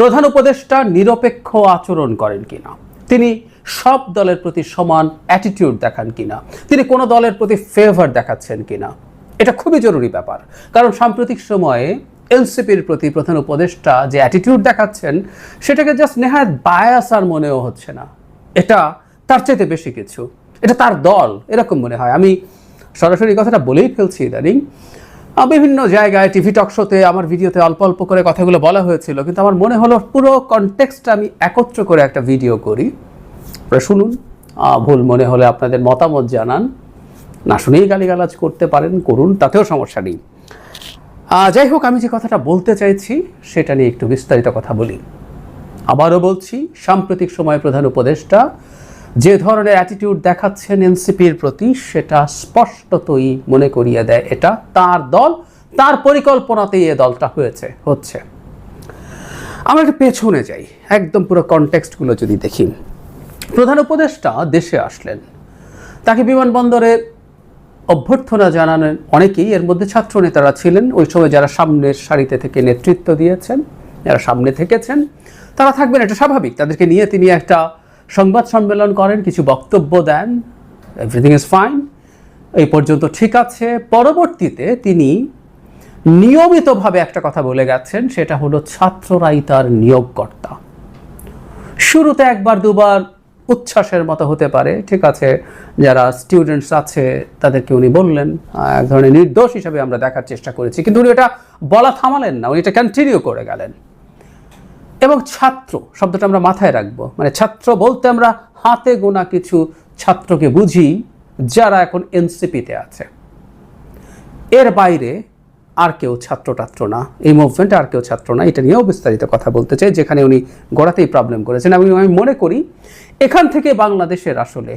প্রধান উপদেষ্টা নিরপেক্ষ আচরণ করেন কিনা? তিনি সব দলের প্রতি সমান অ্যাটিটিউড দেখান কিনা? তিনি কোনো দলের প্রতি ফেভার দেখাচ্ছেন কিনা? এটা খুবই জরুরি ব্যাপার। কারণ সাম্প্রতিক সময়ে এনসিপির প্রতি প্রধান উপদেষ্টা যে অ্যাটিটিউড দেখাচ্ছেন, সেটাকে জাস্ট নেহায়ত বায়াস আর মনেও হচ্ছে না। এটা তার চাইতে বেশি কিছু। এটা তার দল, এরকম মনে হয়। আমি সরাসরি কথাটা বলেই ফেলছি ইদানিং। বিভিন্ন জায়গায় টিভি টক শোতে আমার ভিডিওতে অল্প অল্প করে কথাগুলো বলা হয়েছিল, কিন্তু আমার মনে হলো পুরো কনটেক্সটটা আমি একত্র করে একটা ভিডিও করি। আপনারা শুনুন ভুল মনে হলে আপনাদের মতামত জানান। না শুনেই গালিগালাজ করতে পারেন, করুন, তাতেও সমস্যা নেই। যাই হোক, আমি যে কথাটা বলতে চাইছি, সেটা নিয়ে একটু বিস্তারিত কথা বলি। আবারও বলছি, সাম্প্রতিক সময়ে প্রধান উপদেষ্টা যে ধরনের অ্যাটিটিউড দেখাচ্ছেন এনসিপির প্রতি, সেটা স্পষ্টতই মনে করিয়ে দেয় এটা তার দল, তার পরিকল্পনাতেই এ দলটা হয়েছে, হচ্ছে। আমরা একটু পেছনে যাই, একদম পুরো কনটেক্সটগুলো যদি দেখি। প্রধান উপদেষ্টা দেশে আসলেন। তাকে বিমানবন্দরে অভ্যর্থনা জানানোর অনেকেই, এর মধ্যে ছাত্র নেতারা ছিলেন, ওই সময় যারা সামনের সারিতে থেকে নেতৃত্ব দিয়েছেন, যারা সামনে থেকেছেন, তারা থাকবেন, এটা স্বাভাবিক। তাদেরকে নিয়ে তিনি একটা সংবাদ সম্মেলন করেন, কিছু বক্তব্য দেন এভরিথিং ইজ ফাইন এই পর্যন্ত ঠিক আছে। পরবর্তীতে তিনি নিয়মিতভাবে একটা কথা বলে গেছেন, সেটা হলো ছাত্ররাই তার নিয়োগকর্তা। শুরুতে একবার দুবার উচ্ছ্বাসের মতো হতে পারে, ঠিক আছে, যারা স্টুডেন্টস আছে, তাদেরকে উনি বললেন এক ধরনের নির্দোষ হিসাবে আমরা দেখার চেষ্টা করেছি, কিন্তু উনি এটা বলা থামালেন না, উনি এটা কন্টিনিউ করে গেলেন। এবং ছাত্র, শব্দটা আমরা মাথায় রাখব। মানে ছাত্র বলতে আমরা হাতে গোনা কিছু ছাত্রকে বুঝি, যারা এখন এনসিপিতে আছে। এর বাইরে আর কেউ ছাত্র টাত্র না। এই মুভমেন্টে আর কেউ ছাত্র না। এটা নিয়েও বিস্তারিত কথা বলতে চাই, যেখানে উনি গোড়াতেই প্রবলেম করেছেন। আমি আমি মনে করি, এখান থেকে বাংলাদেশের আসলে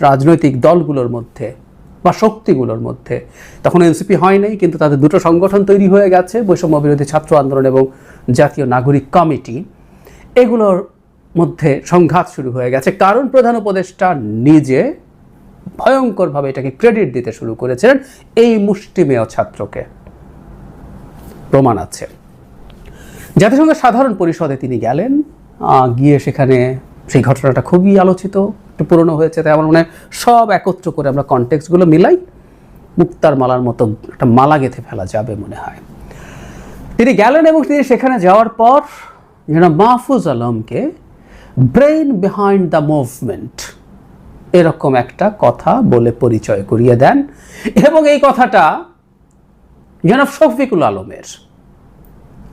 রাজনৈতিক দলগুলোর মধ্যে বা শক্তিগুলোর মধ্যে, তখন এনসিপি হয় নাই, কিন্তু তাদের দুটো সংগঠন তৈরি হয়ে গেছে, বৈষম্য বিরোধী ছাত্র আন্দোলন এবং জাতীয় নাগরিক কমিটি, এগুলোর মধ্যে সংঘাত শুরু হয়ে গেছে। কারণ প্রধান উপদেষ্টা নিজে ভয়ঙ্করভাবে এটাকে ক্রেডিট দিতে শুরু করেছিলেন এই মুষ্টিমেয় ছাত্রকে প্রমাণ আছে। জাতিসংঘের সাধারণ পরিষদে তিনি গেলেন। গিয়ে সেখানে সেই ঘটনাটা খুবই আলোচিত, একটু পুরনো হয়েছে, তাই আমার মনে হয় সব একত্র করে আমরা কনটেক্সটগুলো মিলাই মুক্তার মালার মতো একটা মালা গেঁথে ফেলা যাবে মনে হয়। তিনি গেলেন এবং তিনি সেখানে যাওয়ার পর, যেন মাহফুজ আলমকে ব্রেইন বিহাইন্ড দ্য মুভমেন্ট এরকম একটা কথা বলে পরিচয় করিয়ে দেন। এবং এই কথাটা জনাব শফিকুল আলমের।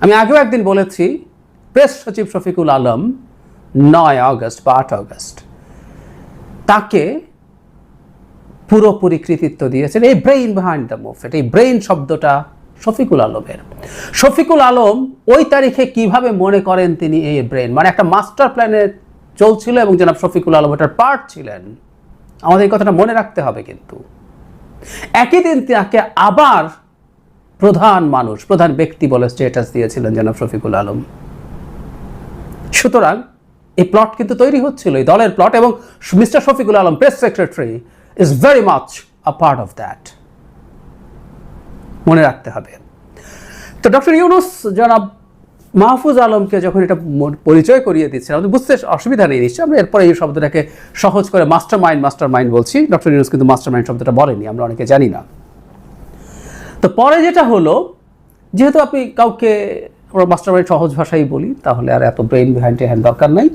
আমি আগেও একদিন বলেছি, প্রেস সচিব শফিকুল আলম নয় আগস্ট বা আট আগস্ট তাকে পুরোপুরি কৃতিত্ব দিয়েছেন। এই ব্রেইন বিহাইন্ড দ্য মুভমেন্ট এই ব্রেইন শব্দটা শফিকুল আলমের। শফিকুল আলম ওই তারিখে কীভাবে মনে করেন তিনি এই ব্রেন মানে একটা মাস্টার প্ল্যানে চলছিল এবং জনাব শফিকুল আলম এটার পার্ট ছিলেন। আমাদের এই কথাটা মনে রাখতে হবে কিন্তু। একই দিন তাকে আবার প্রধান মানুষ, প্রধান ব্যক্তি বলে স্টেটাস দিয়েছিলেন জনাব শফিকুল আলম। সুতরাং এই প্লট কিন্তু তৈরি হচ্ছিল, এই দলের প্লট এবং mister Shafiqul Alam press secretary is very much a part of that মনে রাখতে হবে। তো ডক্টর ইউনুস জনাব মাহফুজ আলমকে যখন এটা পরিচয় করিয়ে দিচ্ছেন, আমাদের বুঝতে অসুবিধা নেই নিশ্চয় আমরা এরপরে এই শব্দটাকে সহজ করে মাস্টার মাইন্ড মাস্টার মাইন্ড বলছি। ডক্টর ইউনুস কিন্তু মাস্টার মাইন্ড শব্দটা বলেনি, আমরা অনেকে জানি না। তো পরে যেটা হলো, যেহেতু আপনি কাউকে আমরা মাস্টার মাইন্ড সহজ ভাষাই বলি, তাহলে আর এত ব্রেইন বিহাইন্ড হ্যান্ড দরকার নাই।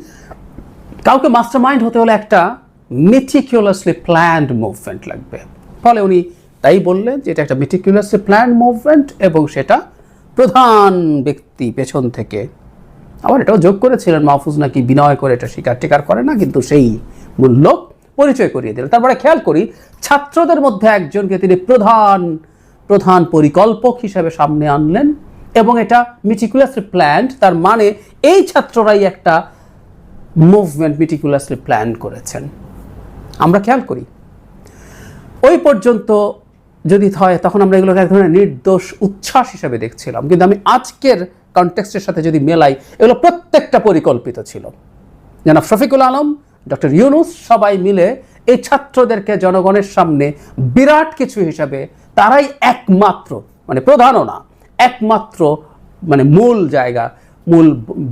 কাউকে মাস্টার মাইন্ড হতে হলে একটা মেটিকুলাসলি প্ল্যান্ড মুভমেন্ট লাগবে। ফলে উনি তাই বললেন যে এটা একটা মেটিকুলাসলি প্ল্যান মুভমেন্ট এবং সেটা প্রধান ব্যক্তি পেছন থেকে। আবার এটাও যোগ করেছিলেন মাহফুজ নাকি বিনয় করে এটা স্বীকার টিকার করে না, কিন্তু সেই মূল্য পরিচয় করিয়ে দিলেন। তারপরে খেয়াল করি, ছাত্রদের মধ্যে একজনকে তিনি প্রধান প্রধান পরিকল্পক হিসেবে সামনে আনলেন এবং এটা মিটিকুলাসলি প্ল্যান্ড তার মানে এই ছাত্ররাই একটা মুভমেন্ট মিটিকুলাসলি প্ল্যান করেছেন। আমরা খেয়াল করি, ওই পর্যন্ত যদি হয়, তখন আমরা এগুলোকে এক ধরনের নির্দোষ উচ্ছ্বাস হিসেবে দেখছিলাম। কিন্তু আমি আজকের কনটেক্সটের সাথে যদি মেলাই, এগুলো প্রত্যেকটা পরিকল্পিত ছিল। যেন শফিকুল আলম, ডক্টর ইউনুস সবাই মিলে এই ছাত্রদেরকে জনগণের সামনে বিরাট কিছু হিসাবে, তারাই একমাত্র মানে প্রধানও না, একমাত্র মানে মূল জায়গা, মূল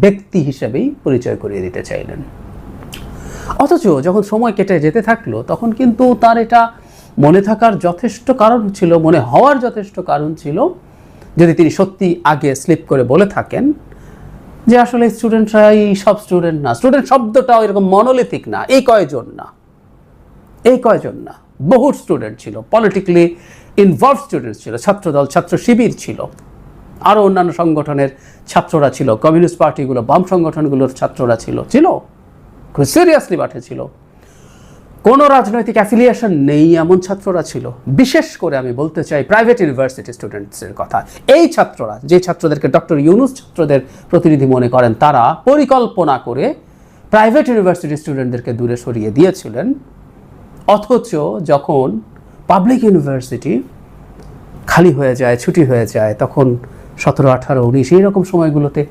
ব্যক্তি হিসেবেই পরিচয় করিয়ে দিতে চাইলেন। অথচ যখন সময় কেটে যেতে থাকল, তখন কিন্তু তার এটা মনে থাকার যথেষ্ট কারণ ছিল, মনে হওয়ার যথেষ্ট কারণ ছিল, যদি তিনি সত্যি আগে স্লিপ করে বলে থাকেন যে আসলে স্টুডেন্টরাই সব স্টুডেন্ট না। স্টুডেন্ট শব্দটাও এরকম মনোলিথিক না, এই কয়জন না? এই কয়জন না? বহু স্টুডেন্ট ছিল পলিটিক্যালি ইনভলভ স্টুডেন্ট ছিল, ছাত্রদল, ছাত্র শিবির ছিল। আরও অন্যান্য সংগঠনের ছাত্ররা ছিল কমিউনিস্ট পার্টিগুলো বাম সংগঠনগুলোর ছাত্ররা ছিল ছিল। খুব সিরিয়াসলি ছিল। কোনো রাজনৈতিক অ্যাফিলিয়েশন নেই এমন ছাত্ররা ছিল। বিশেষ করে আমি বলতে চাই প্রাইভেট ইউনিভার্সিটি স্টুডেন্টসের কথা। এই ছাত্ররা, যে ছাত্রদেরকে ডক্টর ইউনুস ছাত্রদের প্রতিনিধি মনে করেন, তারা পরিকল্পনা করে প্রাইভেট ইউনিভার্সিটি স্টুডেন্টদেরকে দূরে সরিয়ে দিয়েছিলেন। অথচ যখন পাবলিক ইউনিভার্সিটি খালি হয়ে যায়, ছুটি হয়ে যায়, তখন সতেরো, আঠারো, উনিশ, এইরকম সময়গুলোতে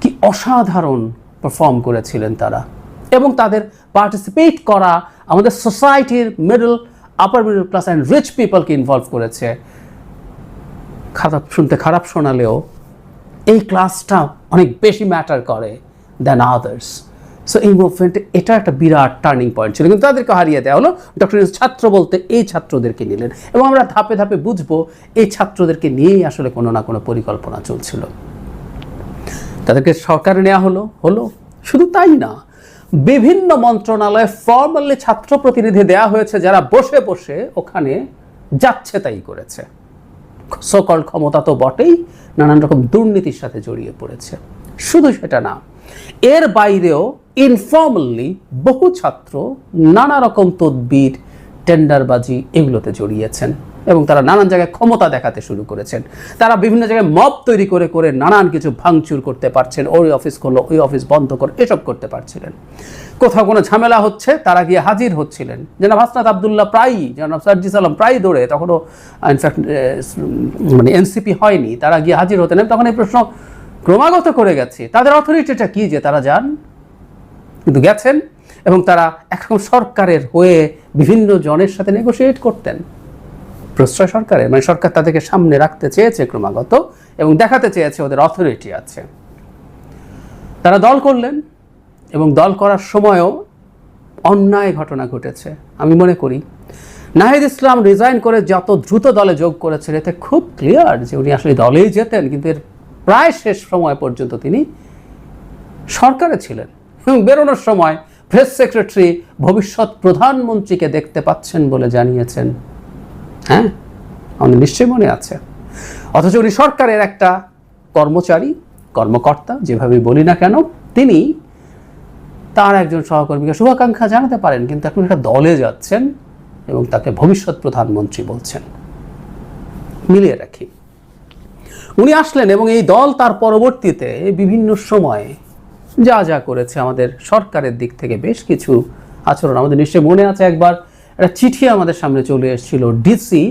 কি অসাধারণ পারফর্ম করেছিলেন তারা। এবং তাদের পার্টিসিপেট করা আমাদের সোসাইটির middle upper middle class and rich পিপলকে involve করেছে। খারাপ শুনতে খারাপ শোনালেও এই ক্লাসটা অনেক বেশি ম্যাটার করে দ্যান আদার্স সো এই মুভমেন্টে এটা একটা বিরাট টার্নিং পয়েন্ট ছিল। কিন্তু তাদেরকে হারিয়ে দেওয়া হলো। ডক্টর ছাত্র বলতে এই ছাত্রদেরকে নিলেন এবং আমরা ধাপে ধাপে বুঝব এই ছাত্রদেরকে নিয়েই আসলে কোনো না কোনো পরিকল্পনা চলছিল। তাদেরকে সরকারে নেওয়া হলো হলো। শুধু তাই না বিভিন্ন মন্ত্রণালয়ে ফর্মালি ছাত্র প্রতিনিধি দেওয়া হয়েছে, যারা বসে বসে ওখানে যাচ্ছে তাই করেছে। সকল ক্ষমতা তো বটেই, নানান রকম দুর্নীতির সাথে জড়িয়ে পড়েছে। শুধু সেটা না, এর বাইরেও ইনফর্মালি বহু ছাত্র নানা রকম তদবির, টেন্ডারবাজি এগুলোতে জড়িয়েছেন। এবং তারা নানান জায়গায় ক্ষমতা দেখাতে শুরু করেছেন। তারা বিভিন্ন জায়গায় মব তৈরি করে করে নানান কিছু ভাঙচুর করতে পারছেন। ওই অফিস করল, ওই অফিস বন্ধ করো, এসব করতে পারছিলেন। কোথাও কোনো ঝামেলা হচ্ছে, তারা গিয়ে হাজির হচ্ছিলেন। জনাব হাসনাত আবদুল্লাহ প্রায়ই, জনাব সার্জি সালাম প্রায় দৌড়ে, তখনও ইনফ্যাক্ট মানে এনসিপি হয়নি, তারা গিয়ে হাজির হতেন। তখন এই প্রশ্ন ক্রমাগত করে গেছে। তাদের অথরিটিটা কি যে, তারা যান? কিন্তু গেছেন এবং তারা একরকম সরকারের হয়ে বিভিন্ন জনের সাথে নেগোসিয়েট করতেন। প্রশ্রয় সরকারের মানে সরকার তাদেরকে সামনে রাখতে চেয়েছে ক্রমাগত এবং দেখাতে চেয়েছে ওদের অথরিটি আছে। তারা দল করলেন এবং দল করার সময়ও অন্যায় ঘটনা ঘটেছে, আমি মনে করি। নাহিদ ইসলাম রিজাইন করে যত দ্রুত দলে যোগ করেছেন, এতে খুব ক্লিয়ার যে উনি আসলে দলেই যেতেন, কিন্তু এর প্রায় শেষ সময় পর্যন্ত তিনি সরকারে ছিলেন। এবং বেরোনোর সময় প্রেস সেক্রেটারি ভবিষ্যৎ প্রধানমন্ত্রীকে দেখতে পাচ্ছেন বলে জানিয়েছেন। হ্যাঁ? আমাদের নিশ্চয়ই মনে আছে। অথচ উনি সরকারের একটা কর্মচারী, কর্মকর্তা, যেভাবে বলি না কেন, তিনি তার একজন সহকর্মীকে শুভাকাঙ্ক্ষা জানাতে পারেন, কিন্তু এখন একটা দলে যাচ্ছেন এবং তাকে ভবিষ্যৎ প্রধানমন্ত্রী বলছেন। মিলিয়ে রাখি। উনি আসলেন এবং এই দল তার পরবর্তীতে বিভিন্ন সময়ে যা যা করেছে আমাদের সরকারের দিক থেকে বেশ কিছু আচরণ। আমাদের নিশ্চয়ই মনে আছে একবার একটা চিঠি আমাদের সামনে চলে এসেছিল। ডিসি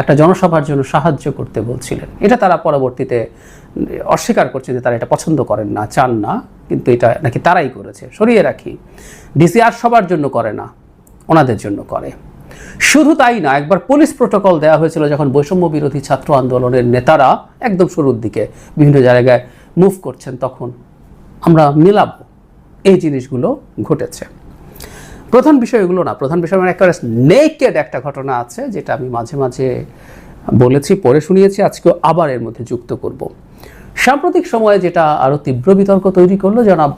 একটা জনসভার জন্য সাহায্য করতে বলছিলেন। এটা তারা পরবর্তীতে অস্বীকার করছে যে তারা এটা পছন্দ করেন না, চান না, কিন্তু এটা নাকি তারাই করেছে। সরিয়ে রাখি। ডিসি আর সবার জন্য করে না, ওনাদের জন্য করে। শুধু তাই না, একবার পুলিশ প্রোটোকল দেওয়া হয়েছিল যখন বৈষম্য বিরোধী ছাত্র আন্দোলনের নেতারা একদম শুরুর দিকে বিভিন্ন জায়গায় মুভ করছেন, তখন আমরা মিলাব। এই জিনিসগুলো ঘটেছে। প্রধান বিষয় এগুলো না। প্রধান বিষয় মানে একটা নেকেড একটা ঘটনা আছে, যেটা আমি মাঝে মাঝে বলেছি পরে শুনিয়েছি, আজকেও আবার এর মধ্যে যুক্ত করব। সাম্প্রতিক সময়ে যেটা আরও তীব্র বিতর্ক তৈরি করল, জনাব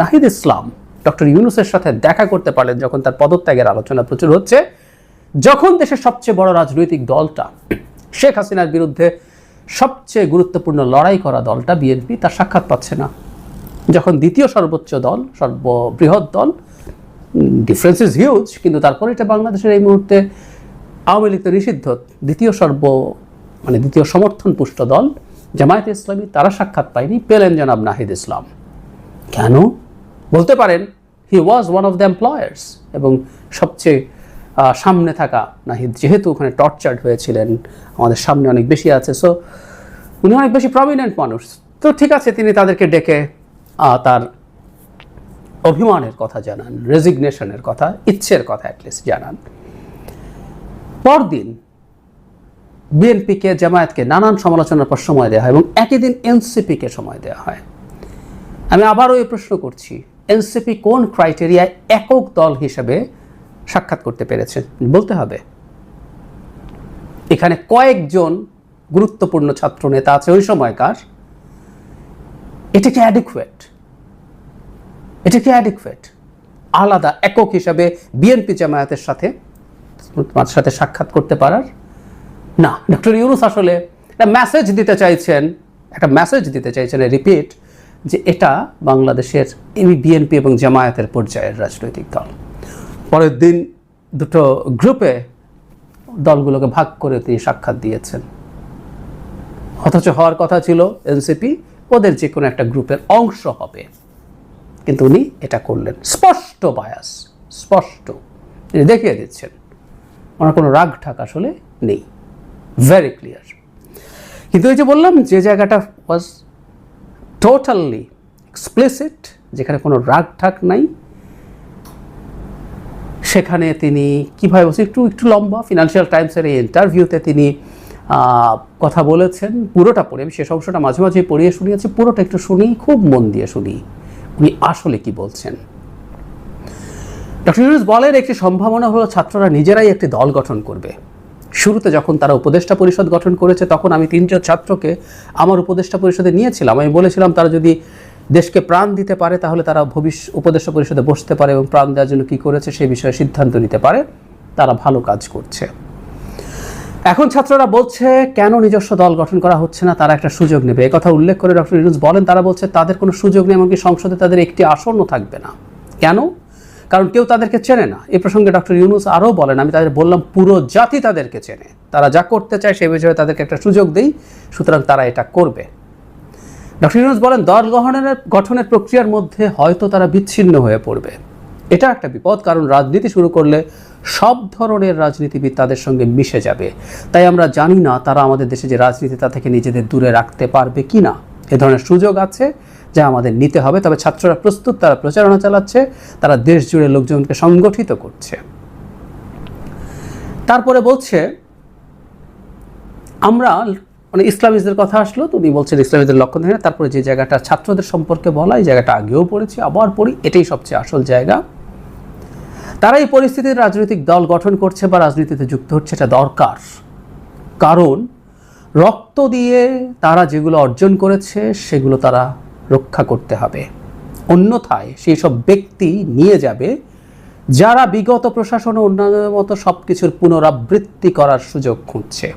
নাহিদ ইসলাম, ডক্টর ইউনুসের সাথে দেখা করতে পারলেন যখন তার পদত্যাগের আলোচনা প্রচুর হচ্ছে। যখন দেশের সবচেয়ে বড় রাজনৈতিক দলটা শেখ হাসিনার বিরুদ্ধে সবচেয়ে গুরুত্বপূর্ণ লড়াই করা দলটা, বিএনপি, তার সাক্ষাৎ পাচ্ছে না। যখন দ্বিতীয় সর্বোচ্চ দল, সর্ববৃহৎ দল ডিফারেন্স ইজ হিউজ কিন্তু তারপরে এটা বাংলাদেশের এই মুহূর্তে আওয়ামী লীগ তো নিষিদ্ধ, দ্বিতীয় সর্ব মানে দ্বিতীয় সমর্থন পুষ্ট দল, জামায়াত ইসলামী, তারা সাক্ষাৎ পায়নি, পেলেন জনাব নাহিদ ইসলাম। কেন? বলতে পারেন he was one of the employers এবং সবচেয়ে সামনে থাকা নাহিদ, যেহেতু ওখানে টর্চার্ড হয়েছিলেন, আমাদের সামনে অনেক বেশি আছে সো উনি অনেক বেশি প্রমিনেন্ট মানুষ। তো ঠিক আছে, তিনি তাদেরকে ডেকে তার অভিমানের কথা জানান রেজিগনেশনের কথা, ইচ্ছের কথা অ্যাটলিস্ট জানান। পরদিন বিএনপিকে জামায়াতকে নানান সমালোচনার পর সময় দেওয়া হয় এবং একই দিন এনসিপিকে সময় দেওয়া হয়। আমি আবারও এই প্রশ্ন করছি এনসিপি কোন ক্রাইটেরিয়ায় একক দল হিসেবে সাক্ষাৎ করতে পেরেছে বলতে হবে। এখানে কয়েকজন গুরুত্বপূর্ণ ছাত্র নেতা আছে, ওই সময়কার। এটা কি অ্যাডিকুয়েট এটা কি অ্যাডিকুয়েট আলাদা একক হিসাবে বিএনপি জামায়াতের সাথে, তোমার সাথে সাক্ষাৎ করতে পারার? না ডক্টর ইউনুস আসলে একটা মেসেজ দিতে চাইছেন, একটা মেসেজ দিতে চাইছেন রিপিট যে এটা বাংলাদেশের বিএনপি এবং জামায়াতের পর্যায়ের রাজনৈতিক দল। পরের দিন দুটো গ্রুপে দলগুলোকে ভাগ করে তিনি সাক্ষাৎ দিয়েছেন। অথচ হওয়ার কথা ছিল এনসিপি ওদের যে কোনো একটা গ্রুপের অংশ হবে। কিন্তু উনি এটা করলেন। স্পষ্ট বায়াস, স্পষ্ট। তিনি দেখিয়ে দিচ্ছেন। ওনার কোনো রাগ ঠাক আসলে নেই। ভেরি ক্লিয়ার কিন্তু এই যে বললাম, যে জায়গাটা ওয়াজ টোটালি এক্সপ্লিসিট যেখানে কোনো রাগ ঠাক নাই, সেখানে তিনি কীভাবে বলছি একটু একটু লম্বা ফিনান্সিয়াল টাইমসের এই ইন্টারভিউতে তিনি কথা বলেছেন। পুরোটা পড়ে, আমি শেষ অংশটা মাঝে মাঝে পড়িয়ে শুনিয়েছি, পুরোটা একটু শুনি, খুব মন দিয়ে শুনি। উনি আসলে কি বলছেন? ডক্টর ইউনুস বলেন, একটি সম্ভাবনা হলো ছাত্ররা নিজেরাই একটি দল গঠন করবে। শুরুতে যখন তারা উপদেষ্টা পরিষদ গঠন করেছে, তখন আমি তিনজন ছাত্রকে আমার উপদেষ্টা পরিষদে নিয়েছিলাম। আমি বলেছিলাম, তারা যদি দেশকে প্রাণ দিতে পারে, তাহলে তারা ভবিষ্য উপদেষ্টা পরিষদে বসতে পারে এবং প্রাণ দেওয়ার জন্য কী করেছে সেই বিষয়ে সিদ্ধান্ত নিতে পারে। তারা ভালো কাজ করছে। এখন ছাত্ররা বলছে, কেন নিজস্ব দল গঠন করা হচ্ছে না, তারা একটা সুযোগ নেবে। কথা উল্লেখ করে ডক্টর ইউনুস বলেন, তারা বলছে, তাদের কোনো সুযোগ নেই, এমনকি সংসদে তাদের একটি আসনও থাকবে না। কেন? কারণ কেউ তাদেরকে চেনে না। এ প্রসঙ্গে ডক্টর ইউনুস আরও বলেন, আমি তাদের বললাম, পুরো জাতি তাদেরকে চেনে। তারা যা করতে চায়, সে বিষয়ে তাদেরকে একটা সুযোগ দেই, সুতরাং তারা এটা করবে। ডক্টর ইউনুস বলেন, দল গঠনের গঠনের প্রক্রিয়ার মধ্যে হয়তো তারা বিচ্ছিন্ন হয়ে পড়বে। এটা একটা বিপদ, কারণ রাজনীতি শুরু করলে সব ধরনের রাজনীতিবিদ তাদের সঙ্গে মিশে যাবে। তাই আমরা জানি না তারা আমাদের দেশে যে রাজনীতি, তা থেকে নিজেদের দূরে রাখতে পারবে কি না। এ ধরনের সুযোগ আছে যা আমাদের নিতে হবে, তবে ছাত্ররা প্রস্তুত, তারা প্রচারণা চালাচ্ছে, তারা দেশ জুড়ে লোকজনকে সংগঠিত করছে। তারপরে বলছে, আমরা মানে ইসলামিজদের কথা আসলো, তো উনি বলছেন ইসলামিজদের লক্ষণ দেখে তারপরে যে জায়গাটা ছাত্রদের সম্পর্কে বলা, এই জায়গাটা আগেও পড়েছি, আবার পড়ি, এটাই সবচেয়ে আসল জায়গা। তারা এই পরিস্থিতির রাজনৈতিক দল গঠন করছে বা রাজনীতিতে যুক্ত হচ্ছে, এটা দরকার। কারণ রক্ত দিয়ে তারা যেগুলো অর্জন করেছে, সেগুলো তারা রক্ষা করতে হবে। অন্যথায় সেই সব ব্যক্তি নিয়ে যাবে, যারা বিগত প্রশাসন ও অন্যান্যদের মতো সব কিছুর পুনরাবৃত্তি করার সুযোগ খুঁজছে।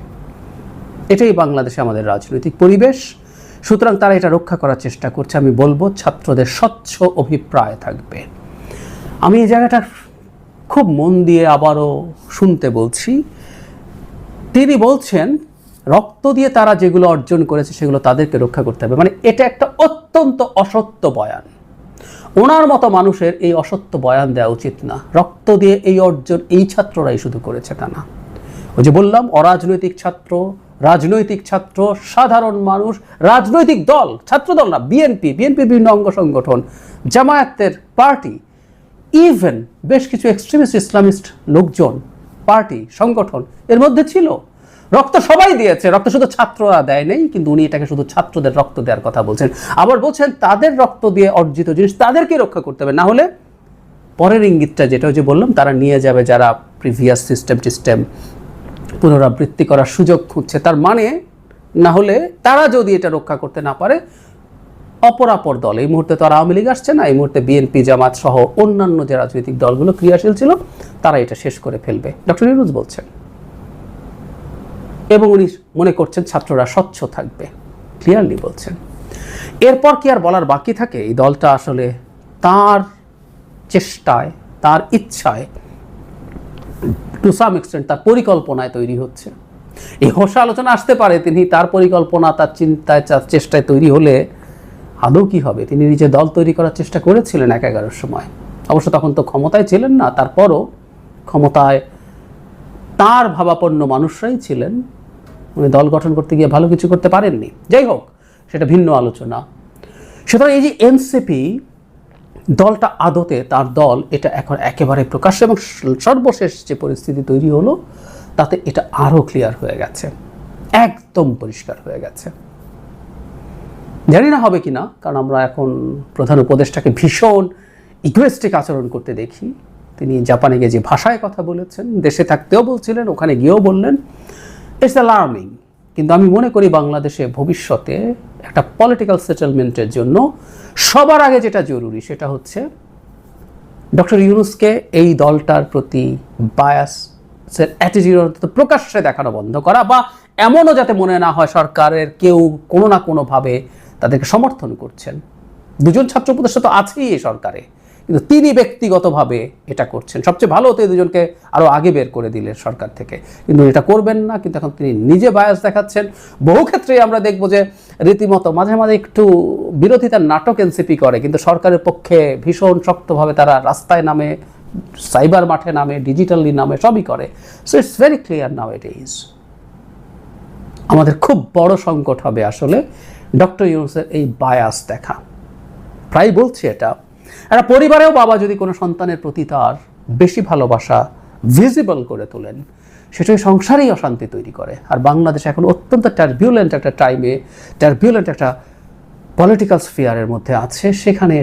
এটাই বাংলাদেশে আমাদের রাজনৈতিক পরিবেশ। সুতরাং তারা এটা রক্ষা করার চেষ্টা করছে। আমি বলব, ছাত্রদের স্বচ্ছ অভিপ্রায় থাকবে। আমি এই জায়গাটা খুব মন দিয়ে আবারও শুনতে বলছি। তিনি বলছেন, রক্ত দিয়ে তারা যেগুলো অর্জন করেছে সেগুলো তাদেরকে রক্ষা করতে হবে। মানে এটা একটা অত্যন্ত অসত্য বয়ান। ওনার মতো মানুষের এই অসত্য বয়ান দেওয়া উচিত না। রক্ত দিয়ে এই অর্জন এই ছাত্ররাই শুধু করেছে তা না। ওই যে বললাম, অরাজনৈতিক ছাত্র, রাজনৈতিক ছাত্র, সাধারণ মানুষ, রাজনৈতিক দল, ছাত্রদল না, বিএনপি, বিএনপির বিভিন্ন অঙ্গ সংগঠন, জামায়াতের পার্টি ইভেন বেশ কিছু এক্সট্রিমিস্ট ইসলামিস্ট লোকজন পার্টি সংগঠন, এর মধ্যে ছিল। রক্ত সবাই দিয়েছে, রক্ত শুধু ছাত্ররা দেয় নেই, কিন্তু উনি এটাকে শুধু ছাত্রদের রক্ত দেওয়ার কথা বলছেন। আবার বলছেন, তাদের রক্ত দিয়ে অর্জিত জিনিস তাদেরকে রক্ষা করতে হবে। না হলে পরের ইঙ্গিতটা যেটা যে বললাম, তারা নিয়ে যাবে যারা প্রিভিয়াস সিস্টেম টিস্টেম পুনরাবৃত্তি করার সুযোগ খুঁজছে। তার মানে না হলে তারা যদি এটা রক্ষা করতে না পারে অপরাপর দল। এই মুহূর্তে তো আর আওয়ামী লীগ আসছে না, এই মুহূর্তে বিএনপি, জামাত সহ অন্যান্য যে রাজনৈতিক দলগুলো ক্রিয়াশীল ছিল, তারা এটা শেষ করে ফেলবে। ডক্টর ইউনুস বলছেন, এবং উনি মনে করছেন ছাত্ররা স্বচ্ছ থাকবে, ক্লিয়ারলি বলছেন। এরপর কি আর বলার বাকি থাকে? এই দলটা আসলে তার চেষ্টায়, তার ইচ্ছায়, টু সাম এক্সটেন্ট তার পরিকল্পনায় তৈরি হচ্ছে। এই হোসা আলোচনা আসতে পারে, তিনি তার পরিকল্পনা, তার চিন্তায় চেষ্টায় তৈরি হলে আদৌ কি হবে? তিনি নিজে দল তৈরি করার চেষ্টা করেছিলেন এক এগারোর সময়। অবশ্য তখন তো ক্ষমতায় ছিলেন না, তারপরও ক্ষমতায় তার ভাবাপন্ন মানুষরাই ছিলেন। উনি দল গঠন করতে গিয়ে ভালো কিছু করতে পারেননি। যাই হোক, সেটা ভিন্ন আলোচনা। সুতরাং এই যে এনসিপি দলটা আদতে তার দল এটা এখন একেবারে প্রকাশ্য এবং সর্বশেষ যে পরিস্থিতি তৈরি হলো, তাতে এটা আরও ক্লিয়ার হয়ে গেছে। একদম পরিষ্কার হয়ে গেছে। জানি না হবে কি না কারণ আমরা এখন প্রধান উপদেষ্টাকে ভীষণ ইকুয়েস্টিক আচরণ করতে দেখি। তিনি জাপানে গিয়ে যে ভাষায় কথা বলেছেন, দেশে থাকতেও বলছিলেন, ওখানে গিয়েও বললেন ইটস অ্যালার্মিং কিন্তু আমি মনে করি বাংলাদেশে ভবিষ্যতে একটা পলিটিক্যাল সেটেলমেন্টের জন্য সবার আগে যেটা জরুরি সেটা হচ্ছে ডক্টর ইউনুসকে এই দলটার প্রতি বায়াস অ্যাটিটিউড প্রকাশ্যে দেখানো বন্ধ করা বা এমনও যাতে মনে না হয় সরকারের কেউ কোনো না কোনোভাবে তাদেরকে সমর্থন করছেন। দুজন ছাত্র উপদেষ্টা তো আছেই এই সরকারে, কিন্তু তিনি ব্যক্তিগতভাবে এটা করছেন। সবচেয়ে ভালো হতো এই দুজনকে আরও আগে বের করে দিলেন সরকার থেকে। কিন্তু এটা করবেন না, কিন্তু এখন তিনি নিজে বায়াস দেখাচ্ছেন। বহু ক্ষেত্রেই আমরা দেখব যে রীতিমতো মাঝে মাঝে একটু বিরোধিতার নাটক এনসিপি করে, কিন্তু সরকারের পক্ষে ভীষণ শক্তভাবে তারা রাস্তায় নামে, সাইবার মাঠে নামে, ডিজিটালি নামে, সবই করে। So it's very clear now it is আমাদের খুব বড় সংকট হবে আসলে ডক্টর ইউনুসের এই বায়াস দেখা। প্রায় বলছি এটা। একটা পরিবারেও বাবা যদি কোনো সন্তানের প্রতি তার বেশি ভালোবাসা ভিজিবল করে তোলেন সেটাই সংসারেই অশান্তি তৈরি করে। আর বাংলাদেশ এখন অত্যন্ত টার্বিউলেন্ট একটা টাইমে টার্বিউলেন্ট একটা পলিটিক্যাল স্ফিয়ারের মধ্যে আছে। সেখানে